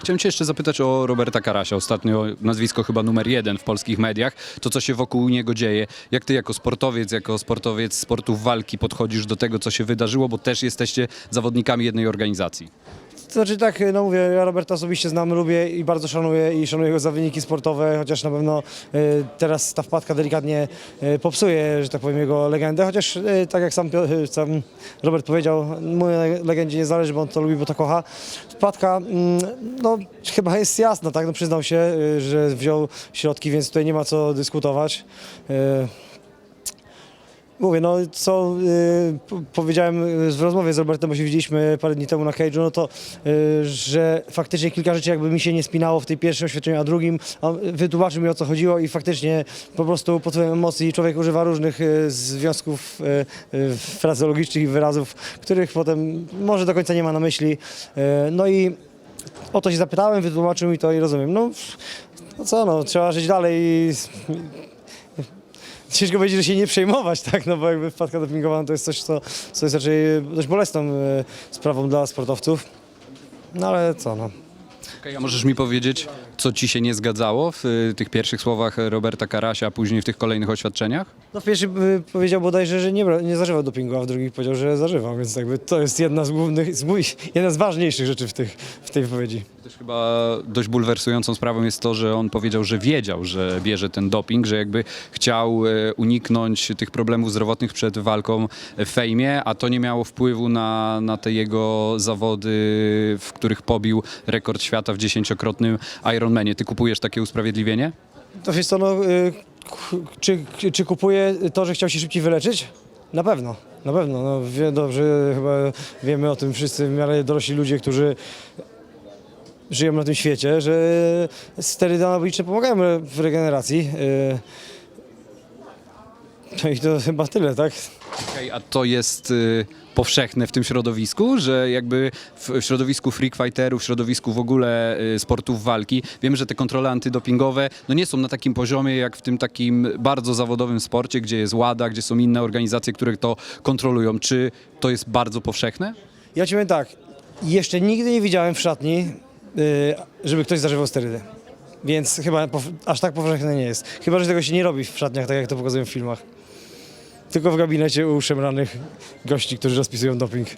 Chciałem Cię jeszcze zapytać o Roberta Karasia, ostatnio nazwisko chyba numer jeden w polskich mediach. To, co się wokół niego dzieje. Jak Ty jako sportowiec, jako sportowiec sportów walki podchodzisz do tego, co się wydarzyło, bo też jesteście zawodnikami jednej organizacji. To znaczy tak, no mówię, ja Roberta osobiście znam, lubię i bardzo szanuję i szanuję jego za wyniki sportowe, chociaż na pewno e, teraz ta wpadka delikatnie e, popsuje, że tak powiem, jego legendę, chociaż e, tak jak sam, sam Robert powiedział, mojej legendzie nie zależy, bo on to lubi, bo to kocha. Wpadka, mm, no chyba jest jasna, tak, no przyznał się, że wziął środki, więc tutaj nie ma co dyskutować. Mówię, no co y, po- powiedziałem y, w rozmowie z Robertem, bo się widzieliśmy parę dni temu na Cage'u, no to, y, że faktycznie kilka rzeczy jakby mi się nie spinało w tej pierwszym oświadczeniu, a drugim a wytłumaczył mi o co chodziło i faktycznie po prostu pod wpływem emocji człowiek używa różnych y, związków y, y, frazeologicznych i wyrazów, których potem może do końca nie ma na myśli. Y, no i o to się zapytałem, wytłumaczył mi to i rozumiem. No, no co, no trzeba żyć dalej i Ciężko powiedzieć, że się nie przejmować, tak, no bo jakby wpadka dopingowana to jest coś, co, co jest raczej dość bolesną e, sprawą dla sportowców. No ale co, no. Okej, a możesz mi powiedzieć, co Ci się nie zgadzało w y, tych pierwszych słowach Roberta Karasia, a później w tych kolejnych oświadczeniach? No w pierwszym y, powiedział bodajże, że nie, bra- nie zażywał dopingu, a w drugim powiedział, że zażywał, więc jakby to jest jedna z głównych, z, mój- jedna z ważniejszych rzeczy w, tych, w tej wypowiedzi. Też chyba dość bulwersującą sprawą jest to, że on powiedział, że wiedział, że bierze ten doping, że jakby chciał e, uniknąć tych problemów zdrowotnych przed walką w fejmie, a to nie miało wpływu na, na te jego zawody, w których pobił rekord świata w dziesięciokrotnym Ironmanie. Ty kupujesz takie usprawiedliwienie? To wiesz co, no, y, czy, czy kupuje to, że chciał się szybciej wyleczyć? Na pewno, na pewno. No, wie, dobrze, chyba wiemy o tym wszyscy w miarę dorośli ludzie, którzy żyją na tym świecie, że sterydy anaboliczne pomagają w regeneracji. y. No i to chyba tyle, tak? Okej, a to jest y, powszechne w tym środowisku, że jakby w, w środowisku freak fighterów, w środowisku w ogóle y, sportów walki, wiemy, że te kontrole antydopingowe no nie są na takim poziomie jak w tym takim bardzo zawodowym sporcie, gdzie jest WADA, gdzie są inne organizacje, które to kontrolują. Czy to jest bardzo powszechne? Ja ci powiem tak, jeszcze nigdy nie widziałem w szatni, żeby ktoś zażywał sterydy. Więc chyba aż tak powszechne nie jest. Chyba, że tego się nie robi w szatniach, tak jak to pokazują w filmach. Tylko w gabinecie u szemranych gości, którzy rozpisują doping.